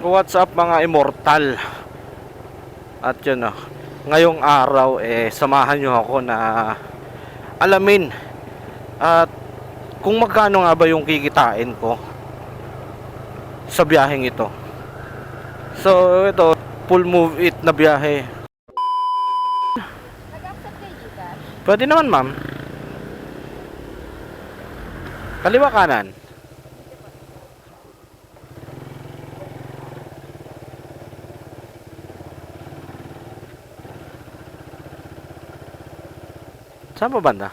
What's up mga immortal? At yun oh, ngayong araw eh samahan nyo ako na alamin at kung magkano nga ba yung kikitain ko sa biyaheng ito. So ito, full move it na biyahe. Pwede naman ma'am. Kaliwa kanan. Saan ba banda?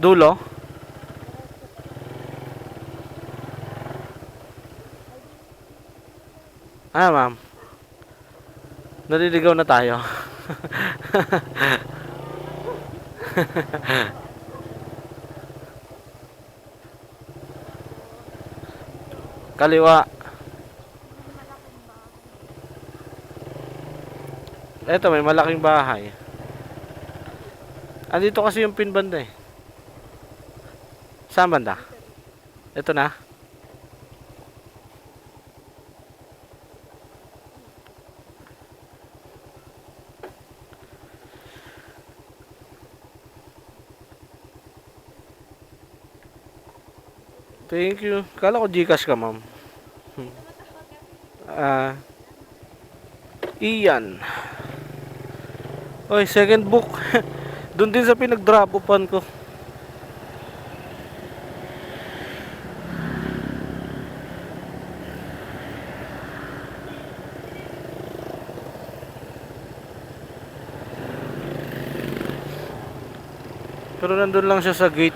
Dulo? Ah, ma'am. Naliligaw na tayo. Kaliwa. Eto, may malaking bahay. Andito kasi yung pin banda eh. Saan banda? Ito na. Thank you. Kala ko Gcash ka, ma'am. Hmm. Ah. Iyan. Oy, second book. Doon din sa pinag-drop upan ko. Pero nandun lang siya sa gate.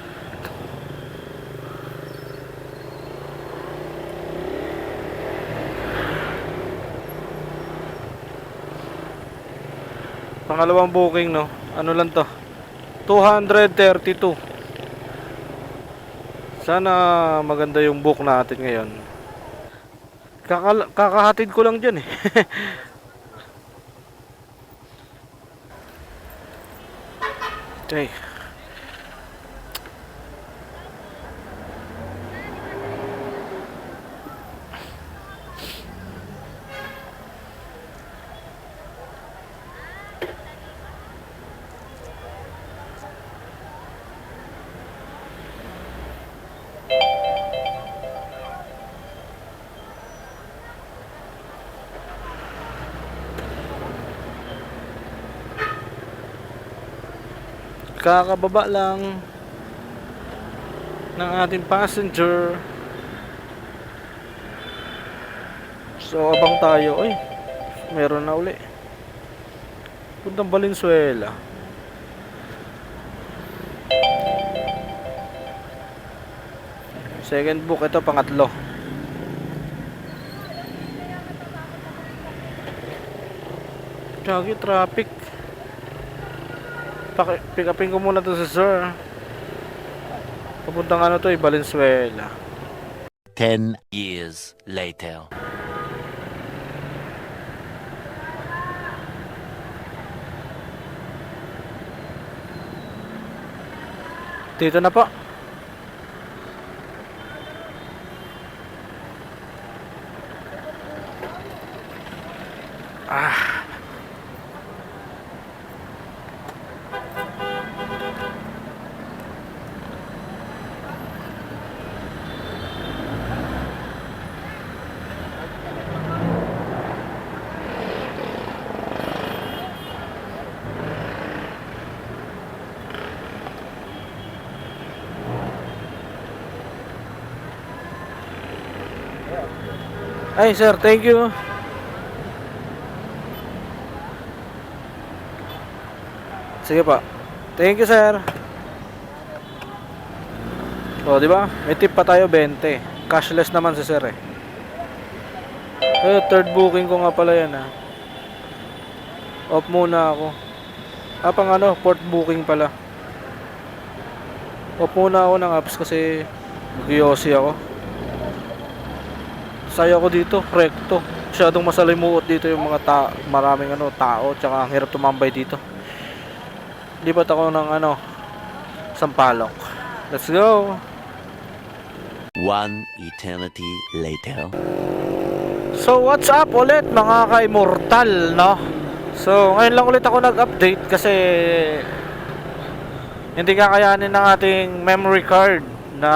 Pangalawang booking no. Ano lang to? 232. Sana maganda yung book natin ngayon. Kakal kakahatid ko lang diyan eh. Okay. Kakababa lang ng ating passenger. So, abang tayo. Ay, meron na uli. Puntang Valenzuela. Second book, ito pangatlo. Gagi, traffic. Pick upin ko muna to sa sir. Papuntang ano to eh, Valenzuela. 10 years later. Dito na po. Ah. Ay, sir, thank you. Sige pa. Thank you, sir. O, di ba? May tip pa tayo 20. Cashless naman si sir eh. Eh, third booking ko nga pala yan ah. Off muna ako. Ah, pang ano, fourth booking pala. Off muna ako ng apps kasi Giyosi ako. Saya ko dito, recto. Masyadong masalimuot dito yung mga ta maraming ano, tao, tsaka ang hirap tumambay dito. Lipat ako ng ano, Sampalok. Let's go! One eternity later. So what's up ulit mga ka-immortal no? So ngayon lang ulit ako nag-update kasi hindi kakayanin ng ating memory card na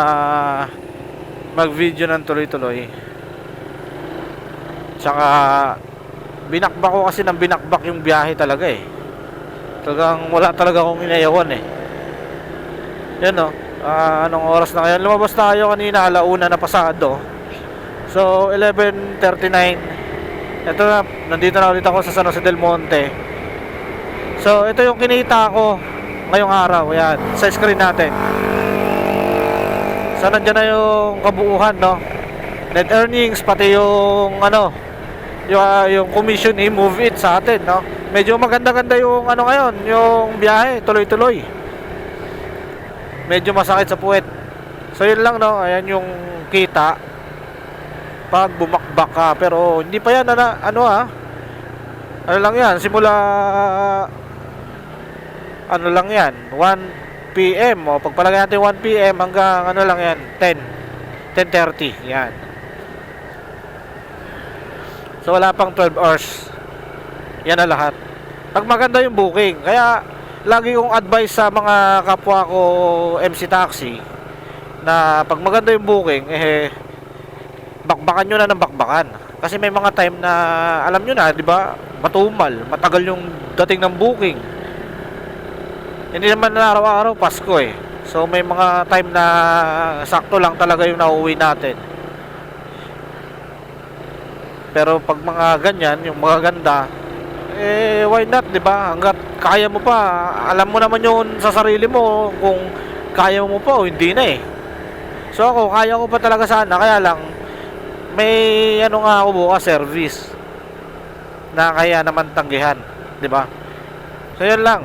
mag-video ng tuloy-tuloy. Tsaka binakbak ko kasi ng binakbak yung biyahe talaga eh. Talagang wala talaga akong inayawan eh. Yan no. Ah, anong oras na ngayon? Lumabas tayo kanina alauna na pasado. So, 11.39 Ito na, nandito na ulit ako sa San Jose del Monte So, ito yung kinita ko ngayong araw, yan, sa screen natin So, nandyan na yung kabuuhan, no Net earnings, pati yung, ano yung, ah, yung commission i-move it sa atin, no? Medyo maganda-ganda yung, ano ngayon, yung biyahe, tuloy-tuloy. Medyo masakit sa puwet. So, yun lang, no, ayan yung kita. Pag bumakbak ka pero hindi pa yan na, ano ah? Ano lang yan simula ano lang yan 1 PM o pagpalagay natin 1 PM hanggang ano lang yan 10 10.30 yan so wala pang 12 hours yan na lahat pag maganda yung booking kaya lagi kong advice sa mga kapwa ko MC Taxi na pag maganda yung booking eh bakbakan nyo na ng bakbakan. Kasi may mga time na, alam nyo na, di ba, matumal, matagal yung dating ng booking. Hindi naman na araw-araw, Pasko eh. So may mga time na sakto lang talaga yung nauwi natin. Pero pag mga ganyan, yung mga ganda, eh why not, di ba? Hanggat kaya mo pa, alam mo naman yun sa sarili mo kung kaya mo pa o hindi na eh. So ako, kaya ko pa talaga sana, kaya lang, may ano nga ako bukas service na kaya naman tanggihan, 'di ba? So yun lang.